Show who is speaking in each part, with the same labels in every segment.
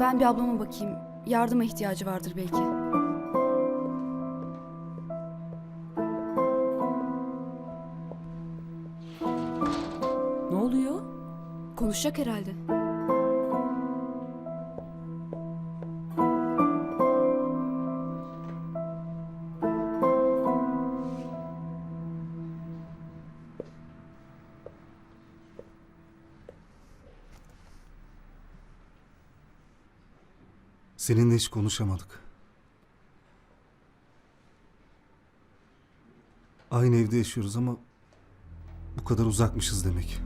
Speaker 1: Ben bir ablama bakayım. Yardıma ihtiyacı vardır belki.
Speaker 2: Ne oluyor?
Speaker 1: Konuşacak herhalde.
Speaker 3: Seninle hiç konuşamadık. Aynı evde yaşıyoruz ama bu kadar uzakmışız demek.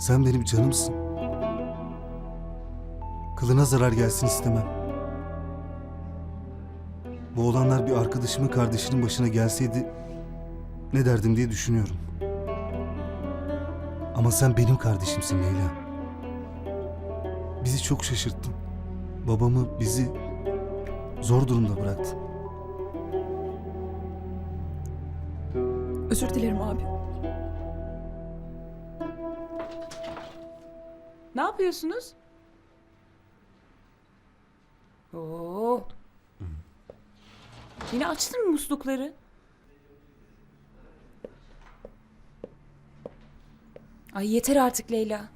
Speaker 3: Sen benim canımsın. Kılına zarar gelsin istemem. Bu olanlar bir arkadaşımın kardeşinin başına gelseydi ne derdim diye düşünüyorum. Ama sen benim kardeşimsin Leyla. Bizi çok şaşırttın. Babamı, bizi zor durumda bıraktın.
Speaker 2: Özür dilerim abi. Ne yapıyorsunuz? Oo. Yine açtın mı muslukları? Ay yeter artık Leyla.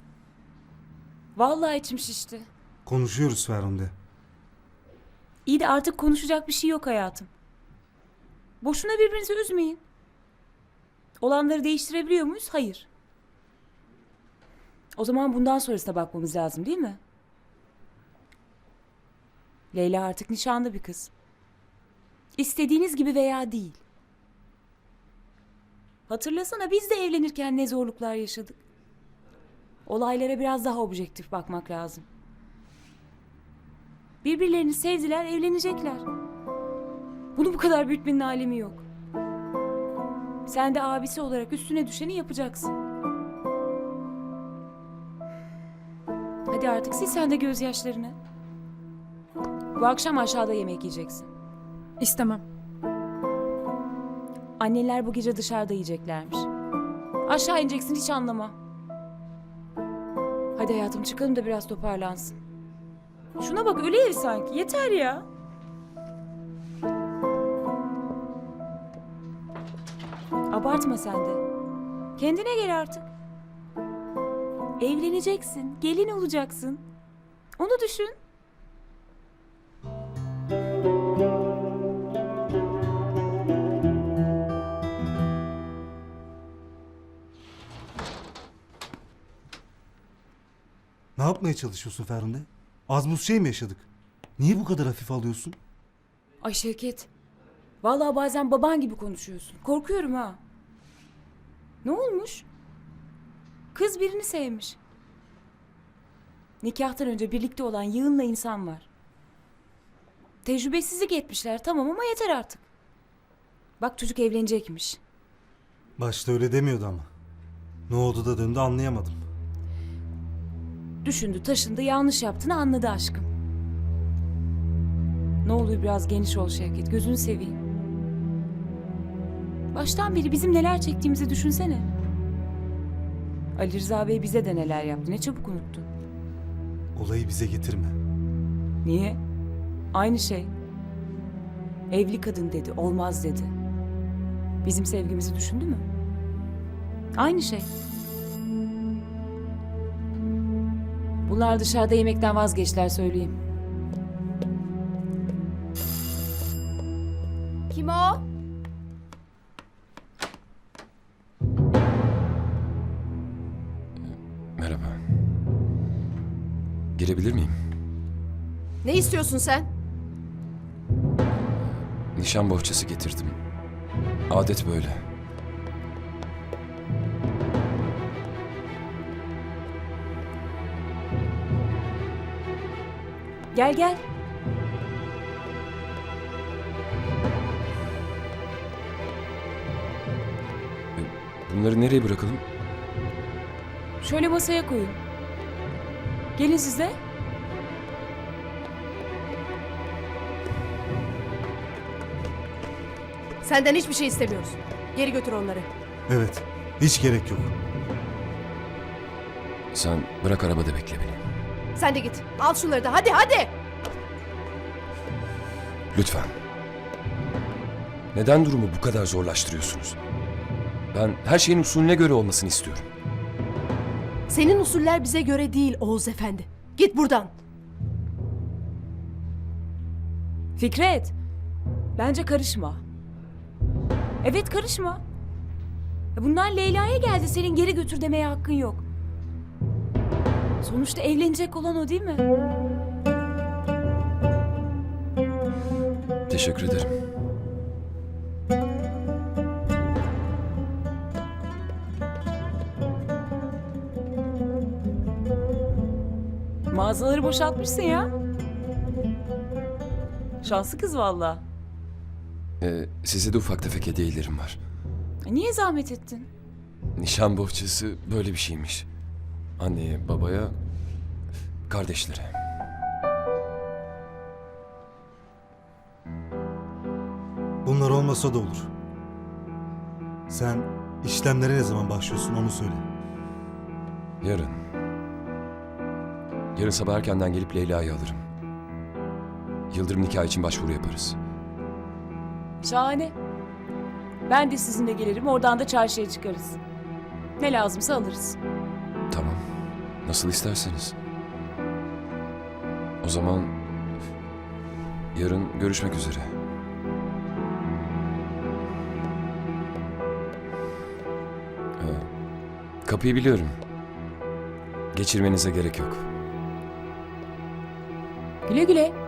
Speaker 2: Vallahi içim şişti.
Speaker 3: Konuşuyoruz Ferhunde.
Speaker 2: İyi de artık konuşacak bir şey yok hayatım. Boşuna birbirinizi üzmeyin. Olanları değiştirebiliyor muyuz? Hayır. O zaman bundan sonrasına bakmamız lazım değil mi? Leyla artık nişanlı bir kız. İstediğiniz gibi veya değil. Hatırlasana biz de evlenirken ne zorluklar yaşadık. Olaylara biraz daha objektif bakmak lazım. Birbirlerini sevdiler, evlenecekler. Bunu bu kadar büyütmenin alemi yok. Sen de abisi olarak üstüne düşeni yapacaksın. Hadi artık sil sen de gözyaşlarını. Bu akşam aşağıda yemek yiyeceksin.
Speaker 4: İstemem.
Speaker 2: Anneler bu gece dışarıda yiyeceklermiş. Aşağı ineceksin hiç anlama. Hadi hayatım çıkalım da biraz toparlansın. Şuna bak öyle ev sanki. Yeter ya. Abartma sen de. Kendine gel artık. Evleneceksin, gelin olacaksın. Onu düşün.
Speaker 3: Ne yapmaya çalışıyorsun Ferhunde? Az buz şey mi yaşadık? Niye bu kadar hafif alıyorsun?
Speaker 2: Ay Şevket. Vallahi bazen baban gibi konuşuyorsun. Korkuyorum ha. Ne olmuş? Kız birini sevmiş. Nikahtan önce birlikte olan yığınla insan var. Tecrübesizlik etmişler tamam ama yeter artık. Bak çocuk evlenecekmiş.
Speaker 3: Başta öyle demiyordu ama. Ne oldu da döndü anlayamadım.
Speaker 2: Düşündü taşındı yanlış yaptığını anladı aşkım. Ne oluyor biraz geniş ol Şevket gözünü seveyim. Baştan beri bizim neler çektiğimizi düşünsene. Ali Rıza Bey bize de neler yaptı ne çabuk unuttun.
Speaker 3: Olayı bize getirme.
Speaker 2: Niye? Aynı şey. Evli kadın dedi, olmaz dedi. Bizim sevgimizi düşündü mü? Aynı şey. Bunlar dışarıda yemekten vazgeçtiler söyleyeyim.
Speaker 1: Kim o?
Speaker 5: Merhaba. Girebilir miyim?
Speaker 6: Ne istiyorsun sen?
Speaker 5: Nişan bohçası getirdim. Adet böyle.
Speaker 2: Gel gel.
Speaker 5: Bunları nereye bırakalım?
Speaker 2: Şöyle masaya koyun. Gelin size.
Speaker 6: Senden hiçbir şey istemiyoruz. Geri götür onları.
Speaker 3: Evet. Hiç gerek yok.
Speaker 5: Sen bırak arabada bekle beni.
Speaker 6: Sen de git. Al şunları da hadi hadi.
Speaker 5: Lütfen. Neden durumu bu kadar zorlaştırıyorsunuz? Ben her şeyin usulüne göre olmasını istiyorum.
Speaker 6: Senin usuller bize göre değil Oğuz Efendi. Git buradan.
Speaker 2: Fikret. Bence karışma. Evet karışma. Ya Bunlar Leyla'ya geldi. Senin geri götür demeye hakkın yok. Sonuçta evlenecek olan o değil mi?
Speaker 5: Teşekkür ederim.
Speaker 2: Mağazaları boşaltmışsın ya. Şanslı kız valla.
Speaker 5: Ee, size de ufak tefek hediyelerim var.
Speaker 2: E, Niye zahmet ettin?
Speaker 5: Nişan bohçası böyle bir şeymiş. Anneye, babaya, kardeşlere.
Speaker 3: Bunlar olmasa da olur. Sen işlemlere ne zaman başlıyorsun onu söyle.
Speaker 5: Yarın. Yarın sabah erkenden gelip Leyla'yı alırım. Yıldırım nikah için başvuru yaparız.
Speaker 2: Şahane. Ben de sizinle gelirim. Oradan da çarşıya çıkarız. Ne lazımsa alırız.
Speaker 5: Nasıl isterseniz. O zaman yarın görüşmek üzere. Ee, kapıyı biliyorum. Geçirmenize gerek yok.
Speaker 2: Güle güle.